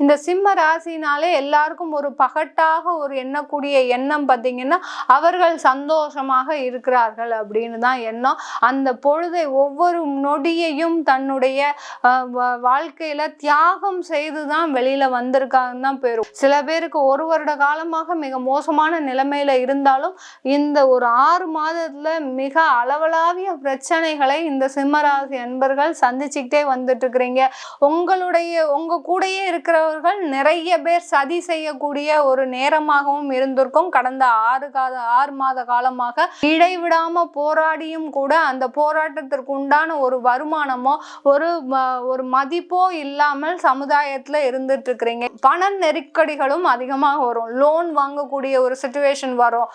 இந்த சிம்ம ராசினாலே எல்லாருக்கும் ஒரு பகட்டாக ஒரு எண்ணக்கூடிய எண்ணம் பார்த்தீங்கன்னா அவர்கள் சந்தோஷமாக இருக்கிறார்கள் அப்படின்னு தான் எண்ணம். அந்த பொழுதை ஒவ்வொரு நொடியையும் தன்னுடைய வாழ்க்கையில தியாகம் செய்து தான் வெளியில வந்திருக்காங்கன்னு தான் பெரும். சில பேருக்கு ஒரு வருட காலமாக மிக மோசமான நிலைமையில இருந்தாலும் இந்த ஒரு ஆறு மாதத்துல மிக அளவலாவிய பிரச்சனைகளை இந்த சிம்மராசி அன்பர்கள் சந்திச்சுக்கிட்டே வந்துட்டு இருக்கிறீங்க. உங்களுடைய உங்க கூடயே இருக்கிற இருக்கிறவர்கள் நிறைய பேர் சதி செய்யக்கூடிய ஒரு நேரமாகவும் இருந்திருக்கும். கடந்த ஆறு கால ஆறு மாத காலமாக இடைவிடாம போராடியும் கூட அந்த போராட்டத்திற்கு உண்டான ஒரு வருமானமோ ஒரு ம- ஒரு மதிப்போ இல்லாமல் சமுதாயத்தில் இருந்துட்டு இருக்கிறீங்க. பண நெருக்கடிகளும் அதிகமாக வரும். லோன் வாங்கக்கூடிய ஒரு சுச்சுவேஷன் வரும்.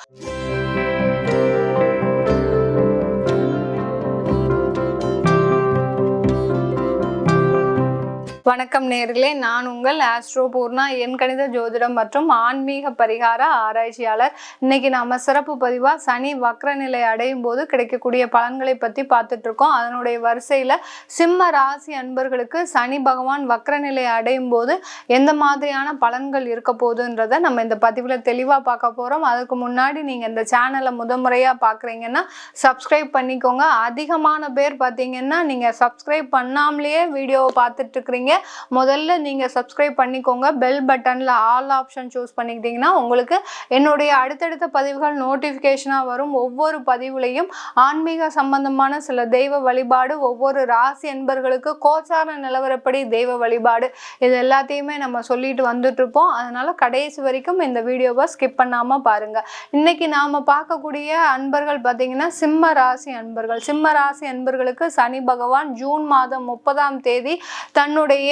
வணக்கம் நேர்களே. நான் உங்கள் ஆஸ்ட்ரோ பூர்ணா என் கணித ஜோதிடம் மற்றும் ஆன்மீக பரிகார ஆராய்ச்சியாளர். இன்னைக்கு நாம சிறப்பு பதிவா சனி வக்ர நிலை அடையும் போது கிடைக்கக்கூடிய பலன்களை பத்தி பார்த்துட்டு இருக்கோம். அதனுடைய வரிசையில சிம்ம ராசி அன்பர்களுக்கு சனி பகவான் வக்ர நிலை அடையும் போது எந்த மாதிரியான பலன்கள் இருக்க போகுதுன்றதை நம்ம இந்த பதிவுல தெளிவா பார்க்க போறோம். அதுக்கு முன்னாடி நீங்க இந்த சேனலை முதன்முறையாக பாக்குறீங்கன்னா சப்ஸ்கிரைப் பண்ணிக்கோங்க. அதிகமான பேர் பார்த்தீங்கன்னா நீங்க சப்ஸ்கிரைப் பண்ணாமலேயே வீடியோவை பார்த்துட்டு இருக்கிறீங்க. முதல்ல நீங்க சப்ஸ்கிரைப் பண்ணிக்கோங்க. பெல் பட்டன்ல ஆல் ஆப்ஷன் சூஸ் பண்ணிக்கிட்டீங்கன்னா உங்களுக்கு என்னுடைய அடுத்தடுத்த பதிவுகள் நோட்டிஃபிகேஷனாக வரும். ஒவ்வொரு பதிவுலையும் ஆன்மீக சம்பந்தமான சில தெய்வ வழிபாடு ஒவ்வொரு ராசி என்பர்களுக்கு கோச்சார நிலவரப்படி தெய்வ வழிபாடு இது எல்லாத்தையுமே நம்ம சொல்லிட்டு வந்துட்ருப்போம் அதனால் கடைசி வரைக்கும் இந்த வீடியோவை ஸ்கிப் பண்ணாமல் பாருங்கள் இன்னைக்கு நாம பார்க்கக்கூடிய அன்பர்கள் பார்த்தீங்கன்னா சிம்ம ராசி அன்பர்கள். சிம்ம ராசி அன்பர்களுக்கு சனி பகவான் ஜூன் மாதம் முப்பதாம் தேதி தன்னுடைய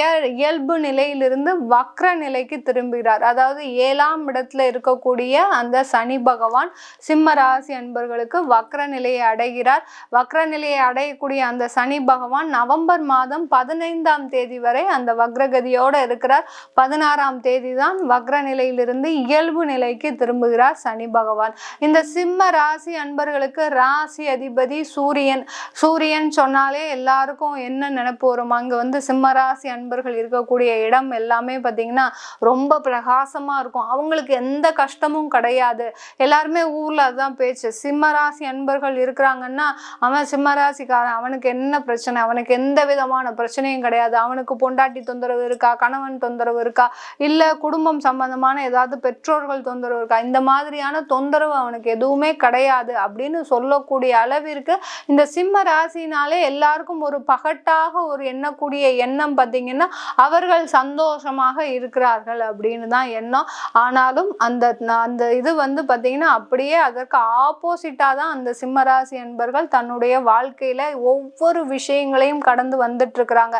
இயல்பு நிலையிலிருந்து வக்ர நிலைக்கு திரும்புகிறார். அதாவது ஏழாம் இடத்துல இருக்கக்கூடிய அந்த சனி பகவான் சிம்ம ராசி அன்பர்களுக்கு வக்ர நிலையை அடைகிறார். வக்ர நிலையை அடையக்கூடிய அந்த சனி பகவான் நவம்பர் மாதம் பதினைந்தாம் தேதி வரை அந்த வக்ரகதியோட இருக்கிறார். பதினாறாம் தேதி தான் வக்ர நிலையிலிருந்து இயல்பு நிலைக்கு திரும்புகிறார் சனி பகவான். இந்த சிம்ம ராசி அன்பர்களுக்கு ராசி அதிபதி சூரியன். சூரியன் சொன்னாலே எல்லாருக்கும் என்ன நினைப்பு வரும்? அங்கே வந்து சிம்ம ராசி அன்பர்கள் இருக்கக்கூடிய இடம் எல்லாமே பார்த்தீங்கன்னா ரொம்ப பிரகாசமா இருக்கும். அவங்களுக்கு எந்த கஷ்டமும் கிடையாது. எல்லாருமே ஊர்ல அதுதான் பேச்சு. சிம்மராசி அன்பர்கள் இருக்கிறாங்கன்னா அவன் சிம்மராசிக்காரன். அவனுக்கு என்ன பிரச்சனை? அவனுக்கு எந்த விதமான பிரச்சனையும் கிடையாது. அவனுக்கு பொண்டாட்டி தொந்தரவு இருக்கா? கணவன் தொந்தரவு இருக்கா? இல்லை குடும்பம் சம்பந்தமான ஏதாவது பெற்றோர்கள் தொந்தரவு இருக்கா? இந்த மாதிரியான தொந்தரவு அவனுக்கு எதுவுமே கிடையாது அப்படின்னு சொல்லக்கூடிய அளவிற்கு இந்த சிம்ம ராசினாலே எல்லாருக்கும் ஒரு பகட்டாக ஒரு எண்ணக்கூடிய எண்ணம் பார்த்தீங்கன்னா அவர்கள் சந்தோஷமாக இருக்கிறார்கள் அப்படின்னு தான் எண்ணம். ஆனாலும் அந்த அந்த இது வந்து பார்த்தீங்கன்னா அப்படியே அதற்கு ஆப்போசிட்டாக தான் அந்த சிம்மராசி என்பர்கள் தன்னுடைய வாழ்க்கையில ஒவ்வொரு விஷயங்களையும் கடந்து வந்துட்டு இருக்கிறாங்க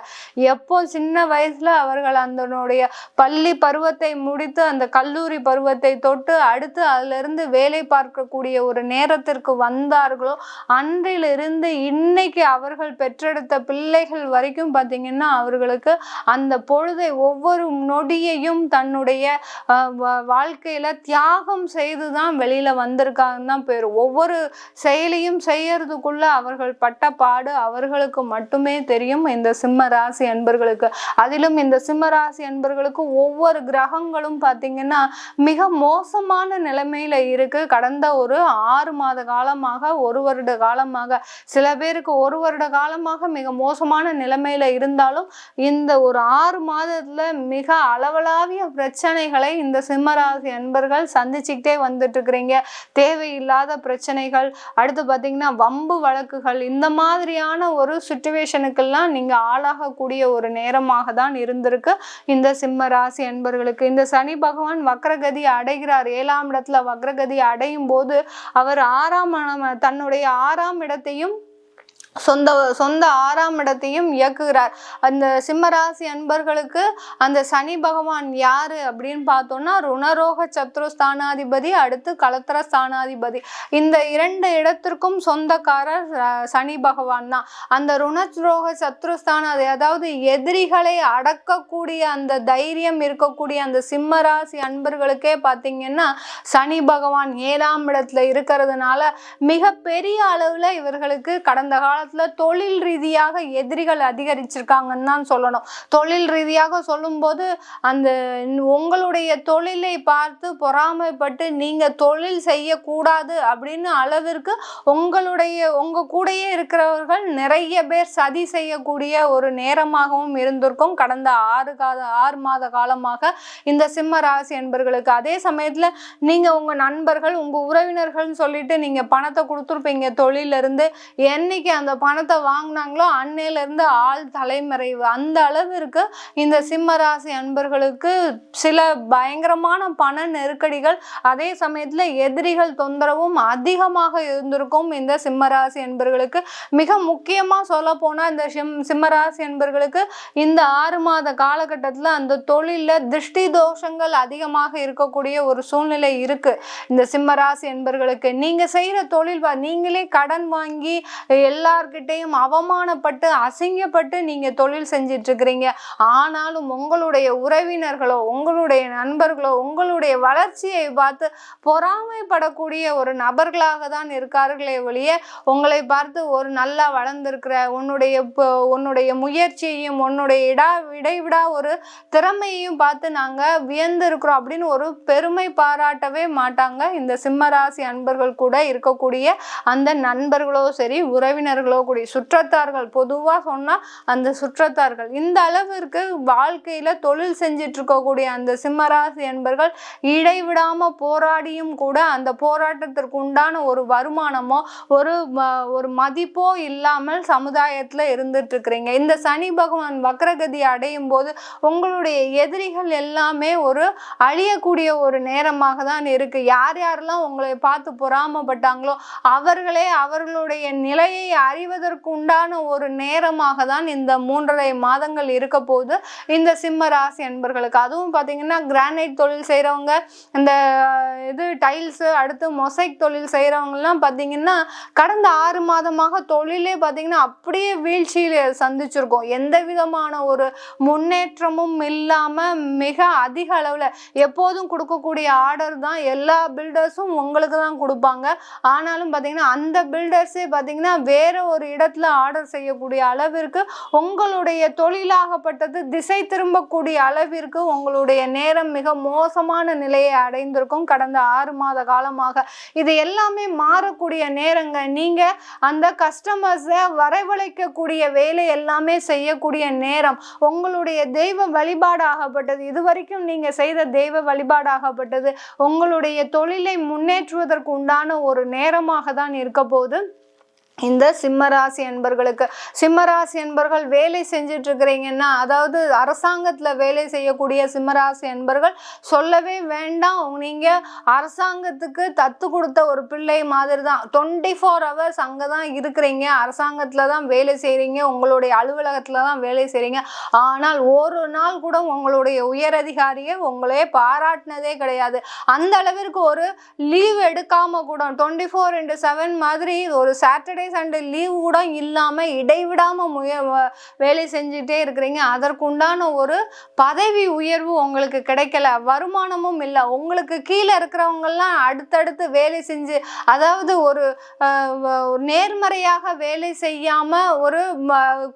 எப்போ சின்ன வயசுல அவர்கள் அதனுடைய பள்ளி பருவத்தை முடித்து அந்த கல்லூரி பருவத்தை தொட்டு அடுத்து அதுல இருந்து வேலை பார்க்கக்கூடிய ஒரு நேரத்திற்கு வந்தார்களோ அன்றிலிருந்து இன்னைக்கு அவர்கள் பெற்றெடுத்த பிள்ளைகள் வரைக்கும் பார்த்தீங்கன்னா அவர்களுக்கு அந்த பொழுதை ஒவ்வொரு நொடியையும் தன்னுடைய வாழ்க்கையில தியாகம் செய்து தான் வெளியில வந்திருக்காங்கன்னு தான் பேர். ஒவ்வொரு செயலையும் செய்யறதுக்குள்ள அவர்கள் பட்ட பாடு அவர்களுக்கு மட்டுமே தெரியும். இந்த சிம்ம ராசி அன்பர்களுக்கு. அதிலும் இந்த சிம்ம ராசி அன்பர்களுக்கு ஒவ்வொரு கிரகங்களும் பார்த்தீங்கன்னா மிக மோசமான நிலைமையில இருக்கு. கடந்த ஒரு ஆறு மாத காலமாக ஒரு வருட காலமாக சில பேருக்கு ஒரு வருட காலமாக மிக மோசமான நிலைமையில இருந்தாலும் இந்த இந்த ஒரு ஆறு மாதத்துல மிக அளவலாவிய பிரச்சனைகளை இந்த சிம்மராசி அன்பர்கள் சந்திச்சுக்கிட்டே வந்துட்டு இருக்கிறீங்க தேவையில்லாத பிரச்சனைகள் அடுத்து பார்த்தீங்கன்னா வம்பு வழக்குகள் இந்த மாதிரியான ஒரு சுச்சுவேஷனுக்கெல்லாம் நீங்க ஆளாகக்கூடிய ஒரு நேரமாக தான் இருந்திருக்கு. இந்த சிம்ம ராசி அன்பர்களுக்கு இந்த சனி பகவான் வக்ரகதி அடைகிறார். ஏழாம் இடத்துல வக்ரகதி அடையும் போது அவர் ஆறாம் தன்னுடைய ஆறாம் இடத்தையும் சொந்த சொந்த ஆறாம் இடத்தையும் இயக்குகிறார். அந்த சிம்மராசி அன்பர்களுக்கு அந்த சனி பகவான் யாரு அப்படின்னு பார்த்தோம்னா ருணரோக சத்ரு ஸ்தானாதிபதி அடுத்து கலத்திர ஸ்தானாதிபதி இந்த இரண்டு இடத்திற்கும் சொந்தக்காரர் சனி பகவான் தான். அந்த ருணரோக சத்ரு ஸ்தானாதி அதாவது எதிரிகளை அடக்கக்கூடிய அந்த தைரியம் இருக்கக்கூடிய அந்த சிம்மராசி அன்பர்களுக்கே பார்த்தீங்கன்னா சனி பகவான் ஏழாம் இடத்துல இருக்கிறதுனால மிகப்பெரிய அளவில் இவர்களுக்கு கடந்த கால காலத்துல தொழில் ரீதியாக எதிரிகள் அதிகரிச்சிருக்காங்கன்னு தான் சொல்லணும். தொழில் ரீதியாக சொல்லும்போது அந்த உங்களுடைய தொழிலை பார்த்து பொறாமைப்பட்டு நீங்க தொழில் செய்யக்கூடாது அப்படின்னு அளவிற்கு உங்களுடைய உங்க கூடயே இருக்கிறவர்கள் நிறைய பேர் சதி செய்யக்கூடிய ஒரு நேரமாகவும் இருந்திருக்கும். கடந்த ஆறு கால ஆறு மாத காலமாக இந்த சிம்ம ராசி என்பர்களுக்கு அதே சமயத்தில் நீங்கள் உங்கள் நண்பர்கள் உங்கள் உறவினர்கள்னு சொல்லிட்டு நீங்கள் பணத்தை கொடுத்துருப்பீங்க தொழிலிருந்து. என்னைக்கு அந்த பணத்தை வாங்கினாங்களோ அன்னையிலேருந்து ஆள் தலைமறைவு. அந்த அளவிற்கு இந்த சிம்மராசி அன்பர்களுக்கு சில பயங்கரமான பண நெருக்கடிகள் அதே சமயத்தில் எதிரிகள் தொந்தரவும் அதிகமாக இருந்திருக்கும் இந்த சிம்மராசி என்பர்களுக்கு மிக முக்கியமாக சொல்ல போனால் இந்த சிம் சிம்மராசி என்பர்களுக்கு இந்த ஆறு மாத காலகட்டத்தில் அந்த தொழிலில் திருஷ்டி தோஷங்கள் அதிகமாக இருக்கக்கூடிய ஒரு சூழ்நிலை இருக்குது இந்த சிம்மராசி என்பர்களுக்கு நீங்கள் செய்கிற தொழில் நீங்களே கடன் வாங்கி எல்லா எல்லார்கிட்டையும் அவமானப்பட்டு அசிங்கப்பட்டு நீங்கள் தொழில் செஞ்சிட்ருக்கிறீங்க. ஆனாலும் உங்களுடைய உறவினர்களோ உங்களுடைய நண்பர்களோ உங்களுடைய வளர்ச்சியை பார்த்து பொறாமைப்படக்கூடிய ஒரு நபர்களாக தான் இருக்கார்களே ஒழிய உங்களை பார்த்து ஒரு நல்லா வளர்ந்துருக்கிற உன்னுடைய உன்னுடைய முயற்சியையும் உன்னுடைய இடா இடைவிடா ஒரு திறமையையும் பார்த்து நாங்கள் வியந்திருக்கிறோம் அப்படின்னு ஒரு பெருமை பாராட்டவே மாட்டாங்க. இந்த சிம்மராசி அன்பர்கள் கூட இருக்கக்கூடிய அந்த நண்பர்களோ சரி உறவினர்களோ கூடிய சுற்றத்தார்கள். பொதுவாக சொன்னா அந்த சுற்றத்தார்கள். இந்த அளவிற்கு வாழ்க்கையில தொழில் செஞ்சிட்டு இருக்கக்கூடிய அந்த சிம்மராசி என்பர்கள் இடைவிடாமல் போராடியும் கூட அந்த போராட்டத்திற்கு உண்டான ஒரு வருமானமோ ஒரு ஒரு மதிப்போ இல்லாமல் சமுதாயத்தில் இருந்துட்டு இருக்கிறீங்க இந்த சனி பகவான் வக்ரகதி அடையும் போது உங்களுடைய எதிரிகள் எல்லாமே ஒரு அழியக்கூடிய ஒரு நேரமாக தான் இருக்கு. யார் யாரெல்லாம் உங்களை பார்த்து பொறாமப்பட்டாங்களோ அவர்களே அவர்களுடைய நிலையை அறிவதற்கு உண்டான ஒரு நேரமாக தான் இந்த மூன்றரை மாதங்கள் இருக்க போது இந்த சிம்ம ராசி என்பர்களுக்கு அதுவும் பார்த்தீங்கன்னா கிரானைட் தொழில் செய்கிறவங்க இந்த இது டைல்ஸு அடுத்து மொசைக் தொழில் செய்கிறவங்கலாம் பார்த்தீங்கன்னா கடந்த ஆறு மாதமாக தொழிலே பார்த்தீங்கன்னா அப்படியே வீழ்ச்சியில் சந்திச்சிருக்கோம். எந்த விதமான ஒரு முன்னேற்றமும் இல்லாமல் மிக அதிக அளவில் எப்போதும் கொடுக்கக்கூடிய ஆர்டர் தான் எல்லா பில்டர்ஸும் உங்களுக்கு தான் கொடுப்பாங்க. ஆனாலும் பார்த்தீங்கன்னா அந்த பில்டர்ஸே பார்த்தீங்கன்னா வேற ஒரு இடத்துல ஆர்டர் செய்யக்கூடிய அளவிற்கு உங்களுடைய தொழிலாகப்பட்டது திசை திரும்பக்கூடிய அளவிற்கு உங்களுடைய நேரம் மிக மோசமான நிலையை அடைந்திருக்கும். கடந்த ஆறு மாத காலமாக இது எல்லாமே மாறக்கூடிய நேரங்க. நீங்கள் அந்த கஸ்டமர்ஸை வரவழைக்கக்கூடிய வேலை எல்லாமே செய்யக்கூடிய நேரம். உங்களுடைய தெய்வ வழிபாடாகப்பட்டது இதுவரைக்கும் நீங்கள் செய்த தெய்வ வழிபாடாகப்பட்டது உங்களுடைய தொழிலை முன்னேற்றுவதற்கு உண்டான ஒரு நேரமாக தான் இருக்க போகுது. இந்த சிம்மராசி என்பர்களுக்கு சிம்மராசி என்பர்கள் வேலை செஞ்சுட்டு இருக்கிறீங்கன்னா அதாவது அரசாங்கத்தில் வேலை செய்யக்கூடிய சிம்மராசி என்பர்கள் சொல்லவே வேண்டாம். நீங்கள் அரசாங்கத்துக்கு தத்து கொடுத்த ஒரு பிள்ளை மாதிரி தான் டுவெண்ட்டி ஃபோர் ஹவர்ஸ் அங்கே தான் இருக்கிறீங்க. அரசாங்கத்தில் தான் வேலை செய்கிறீங்க உங்களுடைய அலுவலகத்தில் தான் வேலை செய்கிறீங்க ஆனால் ஒரு நாள் கூட உங்களுடைய உயரதிகாரியை உங்களே பாராட்டினதே கிடையாது. அந்த அளவிற்கு ஒரு லீவ் எடுக்காமல் கூட டுவெண்ட்டி ஃபோர் இன்ட்டு செவன் மாதிரி ஒரு சாட்டர்டே சண்டே லீவ் கூட இல்லாமல் இடைவிடாமல் முய வேலை செஞ்சுட்டே இருக்கிறீங்க. அதற்குண்டான ஒரு பதவி உயர்வு உங்களுக்கு கிடைக்கல. வருமானமும் இல்லை. உங்களுக்கு கீழே இருக்கிறவங்கெல்லாம் அடுத்தடுத்து வேலை செஞ்சு அதாவது ஒரு நேர்மறையாக வேலை செய்யாமல் ஒரு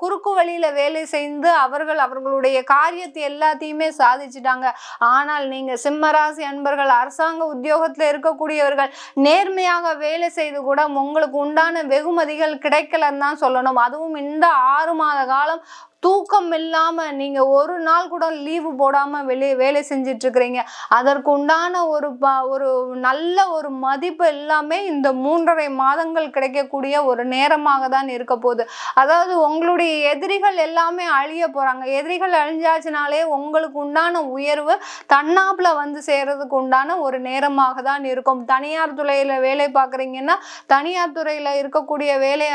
குறுக்கு வழியில் வேலை செய்து அவர்கள் அவர்களுடைய காரியத்தை எல்லாத்தையுமே சாதிச்சிட்டாங்க. ஆனால் நீங்கள் சிம்மராசி அன்பர்கள் அரசாங்க உத்தியோகத்தில் இருக்கக்கூடியவர்கள் நேர்மையாக வேலை செய்து கூட உங்களுக்கு உண்டான வெகுமதிகள் கிடைக்கலன்னு தான் சொல்லணும். அதுவும் இந்த ஆறு மாத காலம் தூக்கம் இல்லாமல் நீங்கள் ஒரு நாள் கூட லீவு போடாமல் வெளியே வேலை செஞ்சிட்ருக்கிறீங்க. அதற்கு உண்டான ஒரு ப- ஒரு நல்ல ஒரு மதிப்பு எல்லாமே இந்த மூன்றரை மாதங்கள் கிடைக்கக்கூடிய ஒரு நேரமாக தான் இருக்க போகுது. அதாவது உங்களுடைய எதிரிகள் எல்லாமே அழிய போகிறாங்க எதிரிகள் அழிஞ்சாச்சுனாலே உங்களுக்கு உண்டான உயர்வு தன்னாப்பில் வந்து சேர்றதுக்கு உண்டான ஒரு நேரமாக தான் இருக்கும். தனியார் துறையில் வேலை பார்க்குறீங்கன்னா தனியார் துறையில் இருக்கக்கூடிய வேலை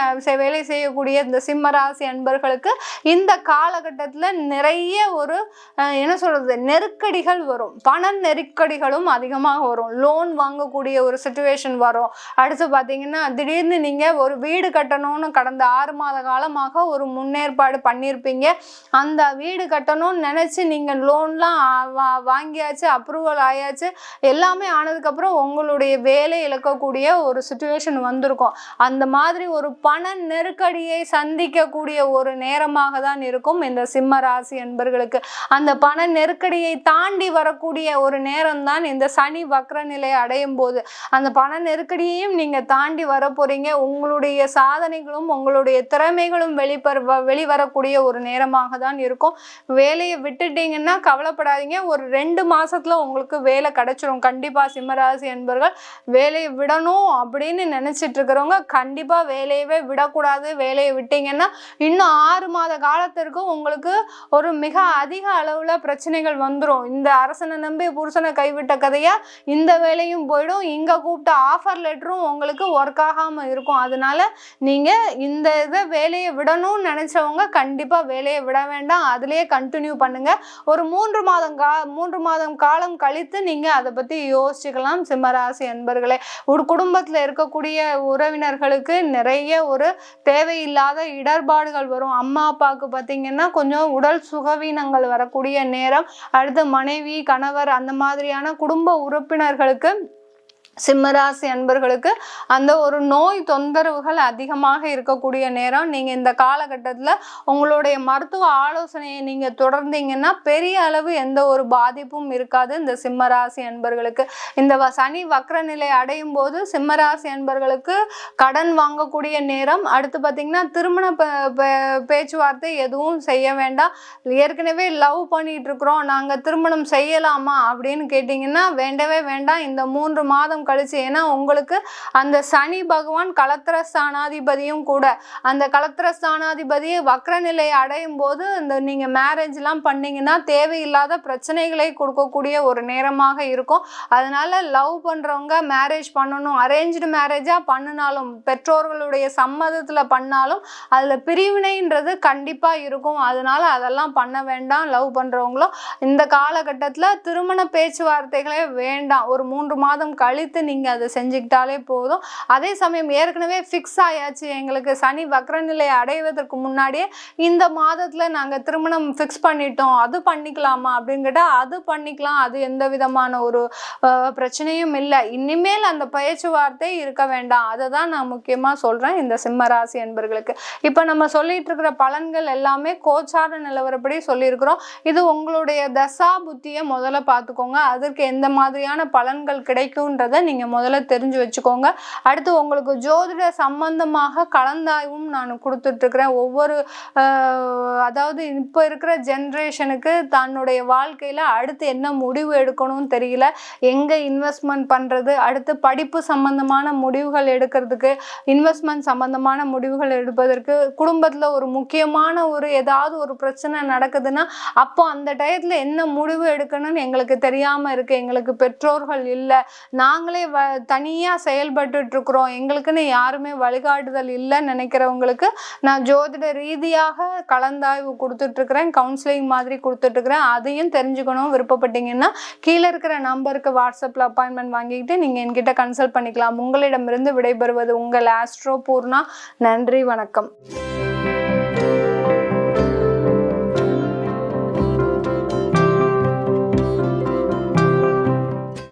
வேலை செய்யக்கூடிய இந்த சிம்மராசி அன்பர்களுக்கு இந்த காலகட்டத்தில் நிறைய ஒரு என்ன சொல்கிறது நெருக்கடிகள் வரும். பண நெருக்கடிகளும் அதிகமாக வரும். லோன் வாங்கக்கூடிய ஒரு சுச்சுவேஷன் வரும். அடுத்து பார்த்தீங்கன்னா திடீர்னு நீங்கள் ஒரு வீடு கட்டணும்னு கடந்த ஆறு மாத காலமாக ஒரு முன்னேற்பாடு பண்ணியிருப்பீங்க அந்த வீடு கட்டணும்னு நினச்சி நீங்கள் லோன்லாம் வாங்கியாச்சு அப்ரூவல் ஆயாச்சு எல்லாமே ஆனதுக்கப்புறம் உங்களுடைய வேலை இழக்கக்கூடிய ஒரு சுச்சுவேஷன் வந்திருக்கும். அந்த மாதிரி ஒரு பண நெருக்கடியை சந்திக்கக்கூடிய ஒரு நேரமாக தான் இருக்கும். இந்த சிம்ம ராசி என்பர்களுக்கு அந்த பண நெருக்கடியை தாண்டி வரக்கூடிய ஒரு நேரம் தான் இந்த சனி வக்ர நிலை அடையும் போது. அந்த பண நெருக்கடியையும் நீங்க தாண்டி வர போறீங்க உங்களுடைய சாதனைகளும் உங்களுடைய திறமைகளும் வெளிப்பர வெளிவரக்கூடிய ஒரு நேரமாக தான் இருக்கும். வேலையை விட்டுட்டீங்கன்னா கவலைப்படாதீங்க. ஒரு ரெண்டு மாசத்துல உங்களுக்கு வேலை கிடைச்சிரும். கண்டிப்பா சிம்மராசி என்பர்கள் வேலையை விடணும் அப்படின்னு நினைச்சிட்டு இருக்கிறவங்க கண்டிப்பா வேலையவே விடக்கூடாது. வேலையை விட்டீங்கன்னா இன்னும் ஆறு மாத காலத்திற்கு உங்களுக்கு ஒரு மிக அதிக அளவில் பிரச்சனைகள் வந்துடும் இந்த அரசனை நம்பி புருஷனை கைவிட்ட கதையாக இந்த வேலையும் போயிடும். இங்கே கூப்பிட்ட ஆஃபர் லெட்டரும் உங்களுக்கு ஒர்க் ஆகாமல் இருக்கும். அதனால நீங்கள் இந்த இதை வேலையை விடணும்னு நினச்சவங்க கண்டிப்பாக வேலையை விட வேண்டாம். அதுலேயே கண்டினியூ பண்ணுங்கள் ஒரு மூன்று மாதம் கா மூன்று மாதம் காலம் கழித்து நீங்கள் அதை பற்றி யோசிச்சுக்கலாம் சிம்மராசி அன்பர்களே. ஒரு குடும்பத்தில் இருக்கக்கூடிய உறவினர்களுக்கு நிறைய ஒரு தேவையில்லாத இடர்பாடுகள் வரும். அம்மா அப்பாவுக்கு பார்த்தீங்கன்னா கொஞ்சம் உடல் சுகவீனங்கள் வரக்கூடிய நேரம் அடுத்து மனைவி கணவர் அந்த மாதிரியான குடும்ப உறுப்பினர்களுக்கு சிம்மராசி அன்பர்களுக்கு அந்த ஒரு நோய் தொந்தரவுகள் அதிகமாக இருக்கக்கூடிய நேரம். நீங்கள் இந்த காலகட்டத்தில் உங்களுடைய மருத்துவ ஆலோசனையை நீங்கள் தொடர்ந்தீங்கன்னா பெரிய அளவு எந்த ஒரு பாதிப்பும் இருக்காது இந்த சிம்மராசி அன்பர்களுக்கு. இந்த வ- சனி வக்ர நிலை அடையும் போது சிம்மராசி அன்பர்களுக்கு கடன் வாங்கக்கூடிய நேரம். அடுத்து பார்த்தீங்கன்னா திருமண பேச்சுவார்த்தை எதுவும் செய்ய வேண்டாம். ஏற்கனவே லவ் பண்ணிகிட்ருக்குறோம் இருக்கிறோம். நாங்கள் திருமணம் செய்யலாமா அப்படின்னு கேட்டிங்கன்னா வேண்டவே வேண்டாம். இந்த மூன்று மாதம் கழிச்சு ஏன்னா உங்களுக்கு அந்த சனி பகவான் கலத்திர ஸ்தானாதிபதியும் கூட அந்த கலத்திர ஸ்தானாதிபதி வக்ர நிலையை அடையும் போது இந்த நீங்கள் மேரேஜ்லாம் பண்ணீங்கன்னா தேவையில்லாத பிரச்சனைகளை கொடுக்கக்கூடிய ஒரு நேரமாக இருக்கும். அதனால லவ் பண்ணுறவங்க மேரேஜ் பண்ணணும். அரேஞ்சு மேரேஜாக பண்ணினாலும் பெற்றோர்களுடைய சம்மதத்தில் பண்ணாலும் அதில் பிரிவினைன்றது கண்டிப்பாக இருக்கும். அதனால அதெல்லாம் பண்ண வேண்டாம். லவ் பண்ணுறவங்களும் இந்த காலகட்டத்தில் திருமண பேச்சுவார்த்தைகளே வேண்டாம். ஒரு மூன்று மாதம் கழித்து நீங்கள் அதை செஞ்சுக்கிட்டாலே போதும். அதே சமயம் ஏற்கனவே ஃபிக்ஸ் ஆயாச்சு. எங்களுக்கு சனி வக்ரநிலை அடைவதற்கு முன்னாடியே இந்த மாதத்தில் நாங்கள் திருமணம் ஃபிக்ஸ் பண்ணிட்டோம். அது பண்ணிக்கலாமா அப்படின்னு கேட்டால் அது பண்ணிக்கலாம். அது எந்த விதமான ஒரு பிரச்சனையும் இல்லை. இனிமேல் அந்த பேச்சுவார்த்தை இருக்க வேண்டாம். அதை தான் நான் முக்கியமாக சொல்கிறேன் இந்த சிம்ம ராசி என்பர்களுக்கு. இப்போ நம்ம சொல்லிட்டு இருக்கிற பலன்கள் எல்லாமே கோச்சார நிலவரப்படி சொல்லியிருக்கிறோம். இது உங்களுடைய தசா புத்தியை முதல்ல பார்த்துக்கோங்க. அதற்கு எந்த மாதிரியான பலன்கள் கிடைக்குன்றதை நீங்கள் முதல்ல தெரிஞ்சு வச்சுக்கோங்க. அடுத்து உங்களுக்கு ஜோதிட சம்பந்தமாக கலந்தாய்வும் நான் கொடுத்துட்ருக்குறேன். ஒவ்வொரு அதாவது இப்போ இருக்கிற ஜென்ரேஷனுக்கு தன்னுடைய வாழ்க்கையில் அடுத்து என்ன முடிவு எடுக்கணும்னு தெரியல. எங்கே இன்வெஸ்ட்மெண்ட் பண்ணுறது அடுத்து படிப்பு சம்பந்தமான முடிவுகள் எடுக்கிறதுக்கு இன்வெஸ்ட்மெண்ட் சம்பந்தமான முடிவுகள் எடுப்பதற்கு குடும்பத்தில் ஒரு முக்கியமான ஒரு ஏதாவது ஒரு பிரச்சனை நடக்குதுன்னா அப்போ அந்த டயத்தில் என்ன முடிவு எடுக்கணும்னு எங்களுக்கு தெரியாமல் இருக்குது எங்களுக்கு பெற்றோர்கள் இல்லை. நாங்கள் வ தனியாக செயல்பட்டுட்டு இருக்கிறோம் எங்களுக்குன்னு யாருமே வழிகாட்டுதல் இல்லைன்னு நினைக்கிறவங்களுக்கு நான் ஜோதிட ரீதியாக கலந்தாய்வு கொடுத்துட்ருக்குறேன். கவுன்சிலிங் மாதிரி கொடுத்துட்ருக்குறேன். அதையும் தெரிஞ்சுக்கணும் விருப்பப்பட்டீங்கன்னா கீழே இருக்கிற நம்பருக்கு வாட்ஸ்அப்பில் அப்பாயின்மெண்ட் வாங்கிக்கிட்டு நீங்கள் என்கிட்ட கன்சல்ட் பண்ணிக்கலாம். உங்களிடமிருந்து விடைபெறுவது உங்கள் ஆஸ்ட்ரோ பூர்ணா. நன்றி வணக்கம்.